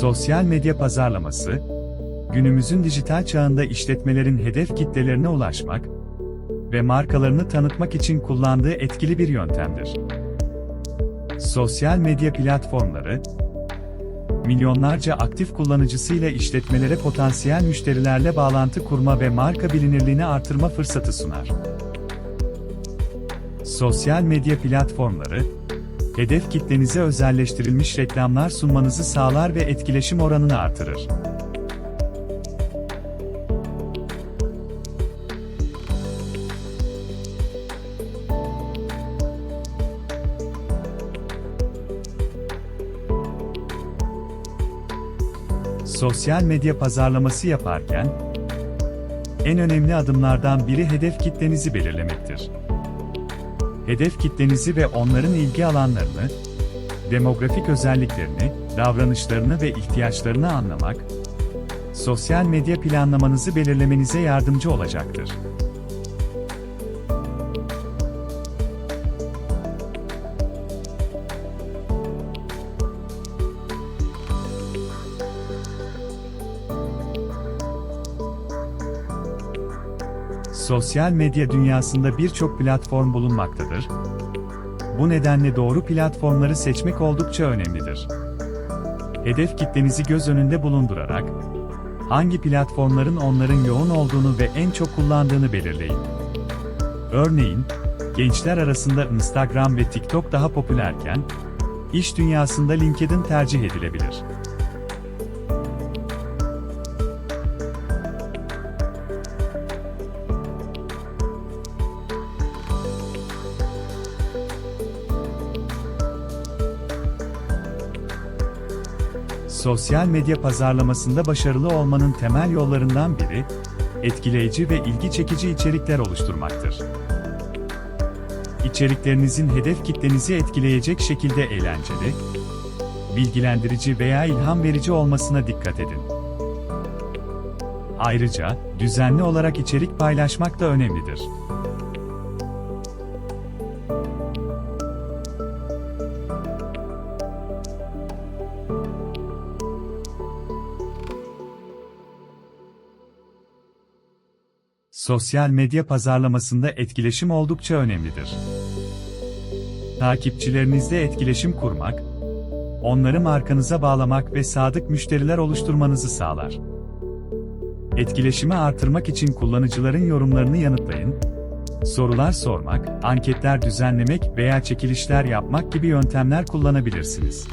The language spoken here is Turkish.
Sosyal medya pazarlaması, günümüzün dijital çağında işletmelerin hedef kitlelerine ulaşmak ve markalarını tanıtmak için kullandığı etkili bir yöntemdir. Sosyal medya platformları, milyonlarca aktif kullanıcısıyla işletmelere potansiyel müşterilerle bağlantı kurma ve marka bilinirliğini artırma fırsatı sunar. Sosyal medya platformları, hedef kitlenize özelleştirilmiş reklamlar sunmanızı sağlar ve etkileşim oranını artırır. Sosyal medya pazarlaması yaparken, en önemli adımlardan biri hedef kitlenizi belirlemektir. Hedef kitlenizi ve onların ilgi alanlarını, demografik özelliklerini, davranışlarını ve ihtiyaçlarını anlamak, sosyal medya planlamanızı belirlemenize yardımcı olacaktır. Sosyal medya dünyasında birçok platform bulunmaktadır. Bu nedenle doğru platformları seçmek oldukça önemlidir. Hedef kitlenizi göz önünde bulundurarak, hangi platformların onların yoğun olduğunu ve en çok kullandığını belirleyin. Örneğin, gençler arasında Instagram ve TikTok daha popülerken, iş dünyasında LinkedIn tercih edilebilir. Sosyal medya pazarlamasında başarılı olmanın temel yollarından biri, etkileyici ve ilgi çekici içerikler oluşturmaktır. İçeriklerinizin hedef kitlenizi etkileyecek şekilde eğlenceli, bilgilendirici veya ilham verici olmasına dikkat edin. Ayrıca, düzenli olarak içerik paylaşmak da önemlidir. Sosyal medya pazarlamasında etkileşim oldukça önemlidir. Takipçilerinizle etkileşim kurmak, onları markanıza bağlamak ve sadık müşteriler oluşturmanızı sağlar. Etkileşimi artırmak için kullanıcıların yorumlarını yanıtlayın, sorular sormak, anketler düzenlemek veya çekilişler yapmak gibi yöntemler kullanabilirsiniz.